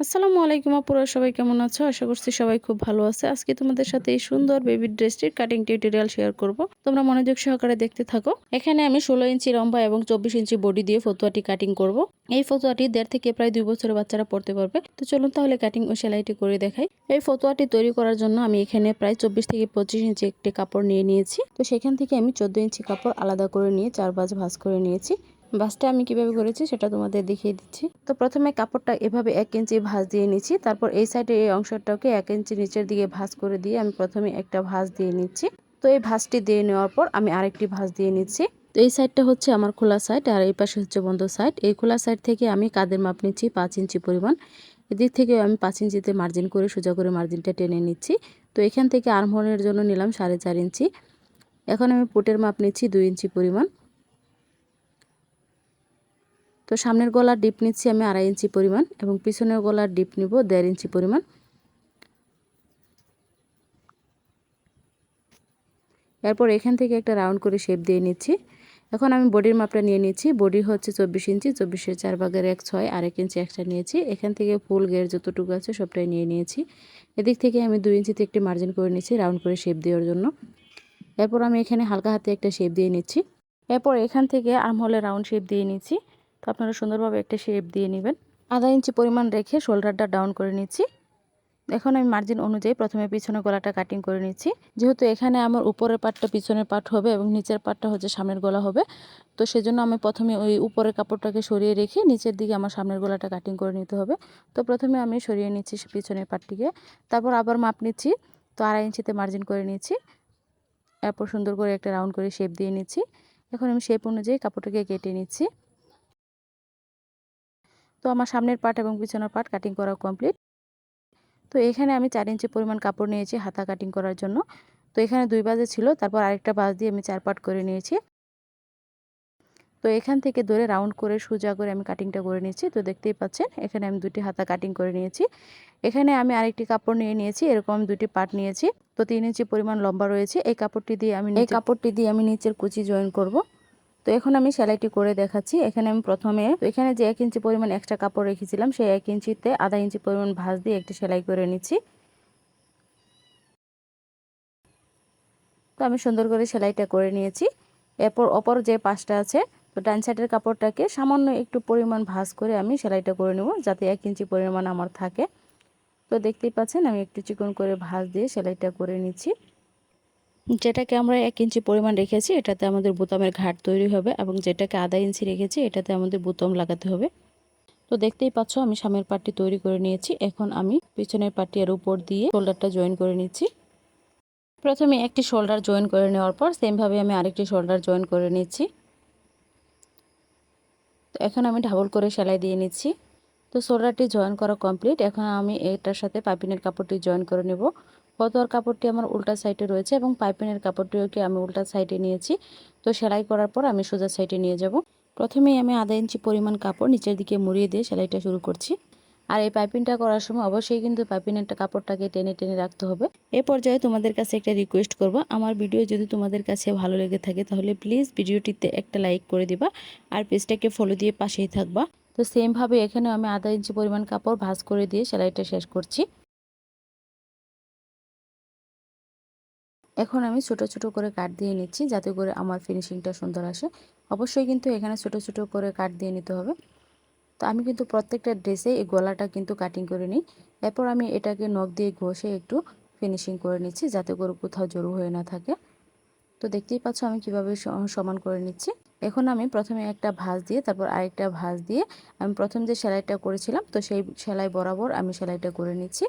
আসসালামু আলাইকুম আপুরা সবাই কেমন আছো? আশা করছি সবাই খুব ভালো আছে। আজকে তোমাদের সাথে এই সুন্দর বেবি ড্রেসটির কাটিং টিউটোরিয়াল শেয়ার করব। তোমরা মনোযোগ সহকারে দেখতে থাকো। এখানে আমি ষোলো ইঞ্চি লম্বা এবং চব্বিশ ইঞ্চি বডি দিয়ে ফতুয়াটি কাটিং করব। এই ফতুয়াটি দেড় থেকে প্রায় দুই বছরের বাচ্চারা পড়তে পারবে। তো চলুন তাহলে কাটিং ও সেলাইটি করে দেখাই। এই ফতুয়াটি তৈরি করার জন্য আমি এখানে প্রায় চব্বিশ থেকে পঁচিশ ইঞ্চি একটি কাপড় নিয়ে নিয়েছি। তো সেখান থেকে আমি চোদ্দ ইঞ্চি কাপড় আলাদা করে নিয়ে চার বাজ ভাঁজ করে নিয়েছি। বাসটা আমি কীভাবে করেছি সেটা তোমাদের দেখিয়ে দিচ্ছি। তো প্রথমে কাপড়টা এভাবে এক ইঞ্চি ভাঁজ দিয়ে নিচ্ছি, তারপর এই সাইডে এই অংশটাকে এক ইঞ্চি নিচের দিকে ভাঁজ করে দিয়ে আমি প্রথমে একটা ভাঁজ দিয়ে নিচ্ছি। তো এই ভাঁজটি দিয়ে নেওয়ার পর আমি আরেকটি ভাঁজ দিয়ে নিচ্ছি। তো এই সাইডটা হচ্ছে আমার খোলা সাইড আর এই পাশে হচ্ছে বন্ধ সাইড এই খোলা সাইড থেকে আমি কাদের মাপ নিচ্ছি? পাঁচ ইঞ্চি পরিমাণ। এদিক থেকে আমি পাঁচ ইঞ্চিতে মার্জিন করে সোজা করে মার্জিনটা টেনে নিচ্ছি। তো এখান থেকে আর্মহোলের জন্য নিলাম সাড়ে চার ইঞ্চি। এখন আমি পুটের মাপ নিচ্ছি দুই ইঞ্চি পরিমাণ। তো সামনের গলার ডিপ নিচ্ছি আমি আড়াই ইঞ্চি পরিমাণ এবং পিছনের গলার ডিপ নিব দেড় ইঞ্চি পরিমাণ। এরপর এখান থেকে একটা রাউন্ড করে শেপ দিয়ে নিচ্ছি। এখন আমি বডির মাপটা নিয়ে নিচ্ছি। বডি হচ্ছে চব্বিশ ইঞ্চি, চব্বিশের চার ভাগের এক ছয় আর এক ইঞ্চি একটা নিয়েছি। এখান থেকে ফুল গের যতটুকু আছে সবটাই নিয়ে নিয়েছি। এদিক থেকে আমি দুই ইঞ্চিতে একটি মার্জিন করে নিচ্ছি রাউন্ড করে শেপ দেওয়ার জন্য। এরপর আমি এখানে হালকা হাতে একটা শেপ দিয়ে নিচ্ছি। এরপর এখান থেকে আর্মহলে রাউন্ড শেপ দিয়ে নিচ্ছি। তো আপনারা সুন্দরভাবে একটা শেপ দিয়ে নেবেন। আধা ইঞ্চি পরিমাণ রেখে শোল্ডারটা ডাউন করে নিচ্ছি। এখন আমি মার্জিন অনুযায়ী প্রথমে পিছনের গলাটা কাটিং করে নিচ্ছি। যেহেতু এখানে আমার উপরের পাটটা পিছনের পাট হবে এবং নিচের পাটটা হচ্ছে সামনের গলা হবে, তো সেজন্য আমি প্রথমে ওই উপরের কাপড়টাকে সরিয়ে রেখে নিচের দিকে আমার সামনের গলাটা কাটিং করে নিতে হবে। তো প্রথমে আমি সরিয়ে নিচ্ছি পিছনের পাটটিকে। তারপর আবার মাপ নিচ্ছি, তো আড়াই ইঞ্চিতে মার্জিন করে নিচ্ছি। এরপর সুন্দর করে একটা রাউন্ড করে শেপ দিয়ে নিচ্ছি। এখন আমি শেপ অনুযায়ী কাপড়টাকে কেটে নিচ্ছি। তো আমার সামনের পার্ট এবং পিছনের পার্ট কাটিং করা কমপ্লিট তো এখানে আমি চার ইঞ্চি পরিমাণ কাপড় নিয়েছি হাতা কাটিং করার জন্য। তো এখানে দুই বাজে ছিল তারপর আরেকটা বাজ দিয়ে আমি চার পার্ট করে নিয়েছি। তো এখান থেকে ধরে রাউন্ড করে সোজা করে আমি কাটিংটা করে নিয়েছি। তো দেখতেই পাচ্ছেন এখানে আমি দুটি হাতা কাটিং করে নিয়েছি। এখানে আমি আরেকটি কাপড় নিয়ে নিয়েছি এরকম দুটি পার্ট নিয়েছি। তো তিন ইঞ্চি পরিমাণ লম্বা রয়েছে এই কাপড়টি দিয়ে আমি এই কাপড়টি দিয়ে আমি নিচের কুচি জয়েন করব। তো এখন আমি সেলাইটি করে দেখাচ্ছি। এখানে আমি প্রথমে এখানে যে এক ইঞ্চি পরিমাণ এক্সট্রা কাপড় রেখেছিলাম, সেই এক ইঞ্চিতে আধা ইঞ্চি পরিমাণ ভাঁজ দিয়ে একটি সেলাই করে নিচ্ছি। তো আমি সুন্দর করে সেলাইটা করে নিয়েছি। এরপর অপর যে পাশটা আছে, তো ডান সাইডের কাপড়টাকে সামান্য একটু পরিমাণ ভাঁজ করে আমি সেলাইটা করে নেব, যাতে এক ইঞ্চি পরিমাণ আমার থাকে। তো দেখতেই পাচ্ছেন, আমি একটু চিকন করে ভাঁজ দিয়ে সেলাইটা করে নিচ্ছি। যেটাকে আমরা এক ইঞ্চি পরিমাণ রেখেছি, এটাতে আমাদের বোতামের ঘাট তৈরি হবে এবং যেটাকে আধা ইঞ্চি রেখেছি, এটাতে আমাদের বোতাম লাগাতে হবে। তো দেখতেই পাচ্ছ, আমি সামনের পাটটি তৈরি করে নিয়েছি। এখন আমি পিছনের পাটটি এর উপর দিয়ে শোল্ডারটা জয়েন করে নিচ্ছি। প্রথমে একটি শোল্ডার জয়েন করে নেওয়ার পর সেমভাবে আমি আরেকটি শোল্ডার জয়েন করে নিচ্ছি। তো এখন আমি ডাবল করে সেলাই দিয়ে নিচ্ছি। তো শোল্ডারটি জয়েন করা কমপ্লিট। এখন আমি এটার সাথে পাইপিনের কাপড়টি জয়েন করে নেব। ফতোয়ার কাপড়টি আমার উল্টা সাইডে রয়েছে এবং পাইপিনের কাপড়টিকে আমি উল্টা সাইডে নিয়েছি। তো সেলাই করার পর আমি সোজা সাইডে নিয়ে যাব। প্রথমেই আমি আধা ইঞ্চি পরিমাণ কাপড় নিচের দিকে মুড়িয়ে দিয়ে সেলাইটা শুরু করছি। আর এই পাইপিংটা করার সময় অবশ্যই কিন্তু পাইপিনের কাপড়টাকে টেনে টেনে রাখতে হবে। এ পর্যায়ে তোমাদের কাছে একটা রিকোয়েস্ট করব। আমার ভিডিও যদি তোমাদের কাছে ভালো লেগে থাকে তাহলে প্লিজ ভিডিওটিতে একটা লাইক করে দিবা আর পেজটাকে ফলো দিয়ে পাশেই থাকবা। তো সেমভাবে এখানে আমি আধা ইঞ্চি পরিমাণ কাপড় ভাঁজ করে দিয়ে সেলাইটা শেষ করছি। এখন আমি ছোট ছোট করে কাট দিয়ে নিচ্ছি যাতে করে আমার ফিনিশিংটা সুন্দর আসে। অবশ্যই কিন্তু এখানে ছোট ছোট করে কাট দিয়ে নিতে হবে। তো আমি কিন্তু প্রত্যেকটা ড্রেসে এই গলাটা কিন্তু কাটিং করে নিই। এরপর আমি এটাকে নখ দিয়ে ঘষে একটু ফিনিশিং করে নিচ্ছি যাতে করে কোথাও জড়ো হয়ে না থাকে। তো দেখতেই পাচ্ছ আমি কীভাবে সমান করে নিচ্ছি। এখন আমি প্রথমে একটা ভাঁজ দিয়ে, তারপর আরেকটা ভাঁজ দিয়ে আমি প্রথম যে সেলাইটা করেছিলাম, তো সেই সেলাই বরাবর আমি সেলাইটা করে নিচ্ছি।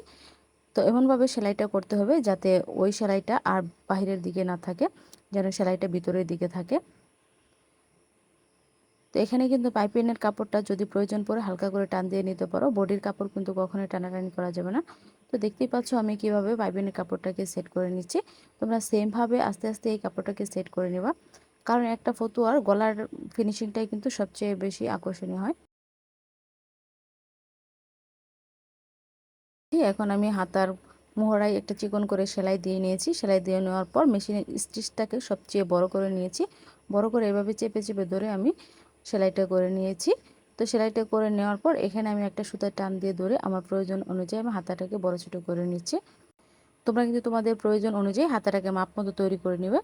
তো এমনভাবে সেলাইটা করতে হবে যাতে ওই সেলাইটা আর বাহিরের দিকে না থাকে, যেন সেলাইটা ভিতরের দিকে থাকে। তো এখানে কিন্তু পাইপিনের কাপড়টা যদি প্রয়োজন পড়ে হালকা করে টান দিয়ে নিতে পারো। বডির কাপড় কিন্তু কখনোই টানাটানি করা যাবে না। তো দেখতেই পাচ্ছ আমি কীভাবে পাইপিনের কাপড়টাকে সেট করে নিচ্ছি। তোমরা সেমভাবে আস্তে আস্তে এই কাপড়টাকে সেট করে নেবা। কারণ একটা ফতুয়ার গলার ফিনিশিংটাই কিন্তু সবচেয়ে বেশি আকর্ষণীয় হয়। এখন আমি হাতার মোহরায় একটা চিকন করে সেলাই দিয়ে নিয়েছি। সেলাই দিয়ে নেওয়ার পর মেশিনের স্টিচটাকে সবচেয়ে বড় করে নিয়েছি। বড় করে এভাবে চেপে চেপে ধরে আমি সেলাইটা করে নিয়েছি। তো সেলাইটা করে নেওয়ার পর এখানে আমি একটা সুতার টান দিয়ে ধরে আমার প্রয়োজন অনুযায়ী আমি হাতাটাকে বড় ছোটো করে নিচ্ছি। তোমরা কিন্তু তোমাদের প্রয়োজন অনুযায়ী হাতাটাকে মাপ মতো তৈরি করে নেবে।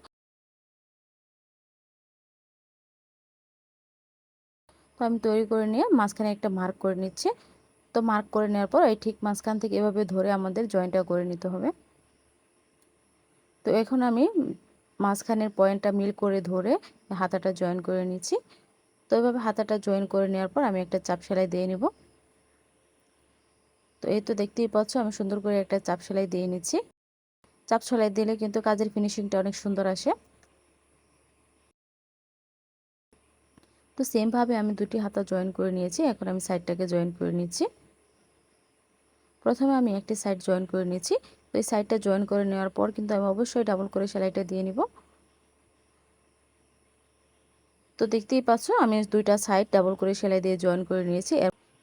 তো আমি তৈরি করে নিয়ে মাঝখানে একটা মার্ক করে নিচ্ছি। তো মার্ক করে নেওয়ার পর এই ঠিক মাঝখান থেকে এভাবে ধরে আমাদের জয়েন্টটা করে নিতে হবে। তো এখন আমি মাঝখানের পয়েন্টটা মিল করে ধরে হাতাটা জয়েন করে নিচ্ছি। তো এভাবে হাতাটা জয়েন করে নেওয়ার পর আমি একটা চাপ সেলাই দিয়ে নেব। তো এই তো দেখতেই পাচ্ছ আমি সুন্দর করে একটা চাপ সেলাই দিয়ে নিচ্ছি। চাপ সেলাই দিলে কিন্তু কাজের ফিনিশিংটা অনেক সুন্দর আসে। তো সেমভাবে আমি দুটি হাতা জয়েন করে নিয়েছি, এখন আমি সাইডটাকে জয়েন করে নিচ্ছি। প্রথমে আমি একটি সাইড জয়েন করে নিয়েছি। তো এই সাইডটা জয়েন করে নেওয়ার পর কিন্তু আমি অবশ্যই ডাবল করে সেলাইটা দিয়ে নিব। তো দেখতেই পাচ্ছ, আমি দুইটা সাইড ডাবল করে সেলাই দিয়ে জয়েন করে নিয়েছি।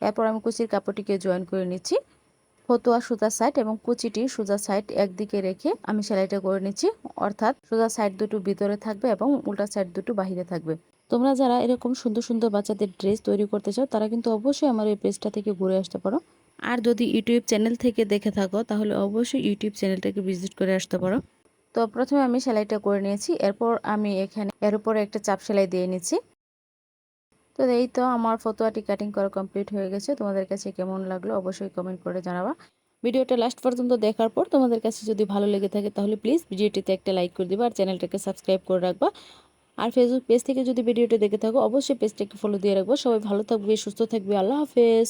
এরপর আমি কুচির কাপড়টিকে জয়েন করে নিচ্ছি। ফতুয়া সুতা সাইড এবং কুচিটি সোজা সাইড একদিকে রেখে আমি সেলাইটা করে নিচ্ছি। অর্থাৎ সোজা সাইড দুটো ভিতরে থাকবে এবং উল্টা সাইড দুটো বাহিরে থাকবে। তোমরা যারা এরকম সুন্দর সুন্দর বাচ্চাদের ড্রেস তৈরি করতে চাও, তারা কিন্তু অবশ্যই আমার এই পেজটা থেকে ঘুরে আসতে পারো। আর যদি ইউটিউব চ্যানেল থেকে দেখে থাকো, তাহলে অবশ্যই ইউটিউব চ্যানেলটাকে ভিজিট করে আসতে পারো। তো প্রথমে আমি সেলাইটা করে নিয়েছি, এরপর আমি এখানে, এর উপরে একটা চাপ সেলাই দিয়ে নিচ্ছি। তো এই তো আমার ফটোয়াটি কাটিং করা কমপ্লিট হয়ে গেছে। তোমাদের কাছে কেমন লাগল অবশ্যই কমেন্ট করে জানাবা। ভিডিওটা লাস্ট পর্যন্ত দেখার পর তোমাদের কাছে যদি ভালো লেগে থাকে, তাহলে প্লিজ ভিডিওটিতে একটা লাইক করে দিবা আর চ্যানেলটাকে সাবস্ক্রাইব করে রাখবা। আর ফেসবুক পেজ থেকে যদি ভিডিওটা দেখে থাকো, অবশ্যই পেজটাকে ফলো দিয়ে রাখব। সবাই ভালো থাকবে, সুস্থ থাকবে। আল্লাহ হাফেজ।